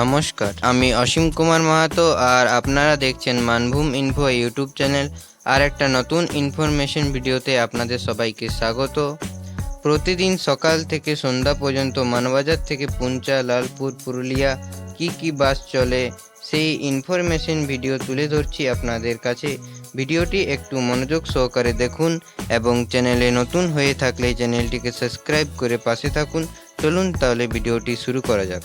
নমস্কার, আমি অসীম কুমার মাহাতো আর আপনারা দেখছেন মানভূম ইনফো ইউটিউব চ্যানেল আর একটা নতুন ইনফরমেশন ভিডিওতে আপনাদের সবাইকে স্বাগত। প্রতিদিন সকাল থেকে সন্ধ্যা পর্যন্ত মানবাজার থেকে পুঞ্চা, লালপুর, পুরুলিয়া কি কি বাস চলে সেই ইনফরমেশন ভিডিও তুলে ধরছি আপনাদের কাছে। ভিডিওটি একটু মনোযোগ সহকারে দেখুন এবং চ্যানেলে নতুন হয়ে থাকলে চ্যানেলটিকে সাবস্ক্রাইব করে পাশে থাকুন। চলুন তাহলে ভিডিওটি শুরু করা যাক।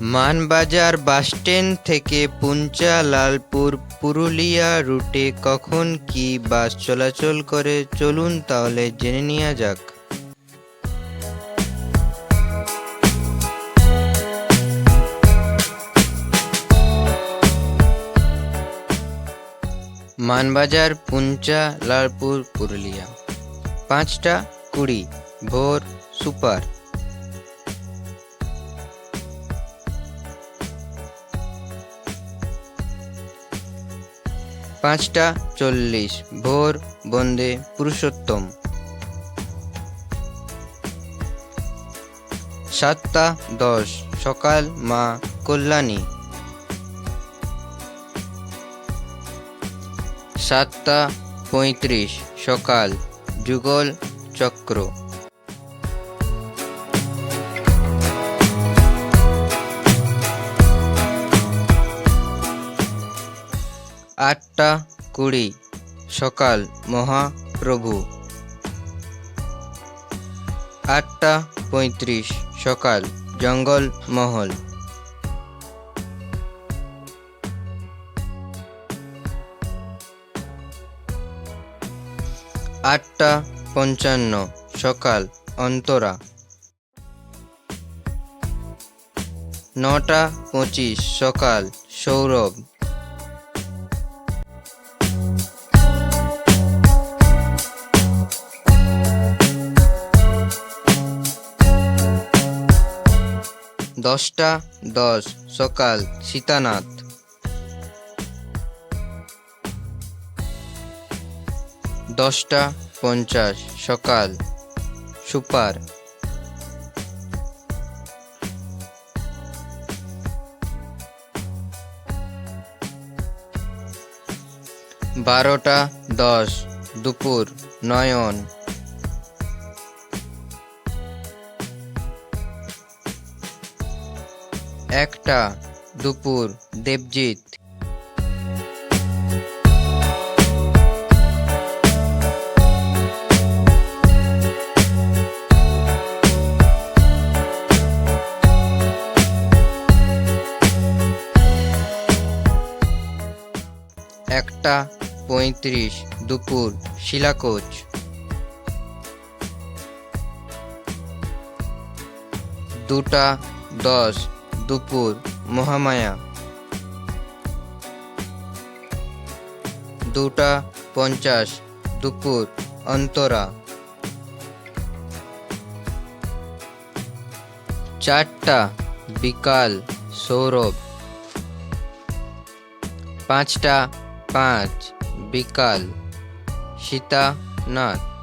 মানবাজার বাসস্ট্যান্ড থেকে পুঞ্চা লালপুর পুরুলিয়া রুটে কখন কি বাস চলাচল করে? চলুন তাহলে জেনে নেওয়া যাক। মানবাজার, পুঞ্চা, লালপুর, পুরুলিয়া। পাঁচটা কুড়ি, ভোর, সুপার। পাঁচটা চল্লিশ। ভোর, বন্দে পুরুষোত্তম। সাতটা দশ, সকাল মা কল্যাণী। সাতটা পঁয়ত্রিশ, সকাল যুগল চক্র। আটটা কুড়ি, সকাল মহাপ্রভু আটটা পঁয়ত্রিশ, সকাল জঙ্গল মহল। আটটা পঞ্চান্ন, সকাল অন্তরা। নটা পঁচিশ, সকাল সৌরভ। দশটা দশ সকাল সীতানাথ। দশটা পঞ্চাশ সকাল সুপার। বারোটা দশ দুপুর নয়ন। একটা দুপুর দেবজিৎ। একটা পঁয়ত্রিশ দুপুর শিলাকোচ। দুটা দশ দুপুর মহামায়া। দুটা পঞ্চাশ দুপুর অন্তরা। চারটা বিকাল সৌরভ। পাঁচটা পাঁচ বিকাল সীতানাথ।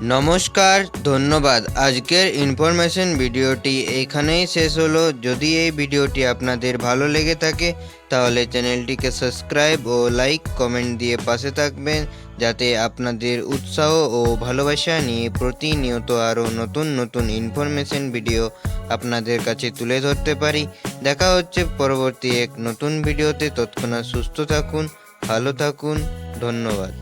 নমস্কার, ধন্যবাদ। আজকের ইনফরমেশন ভিডিওটি এইখানেই শেষ হলো। যদি এই ভিডিওটি আপনাদের ভালো লেগে থাকে, তাহলে চ্যানেলটিকে সাবস্ক্রাইব ও লাইক কমেন্ট দিয়ে পাশে থাকবেন, যাতে আপনাদের উৎসাহ ও ভালোবাসা নিয়ে প্রতিনিয়ত আরও নতুন নতুন ইনফরমেশন ভিডিও আপনাদের কাছে তুলে ধরতে পারি। দেখা হচ্ছে পরবর্তী এক নতুন ভিডিওতে। তৎক্ষণাৎ সুস্থ থাকুন, ভালো থাকুন। ধন্যবাদ।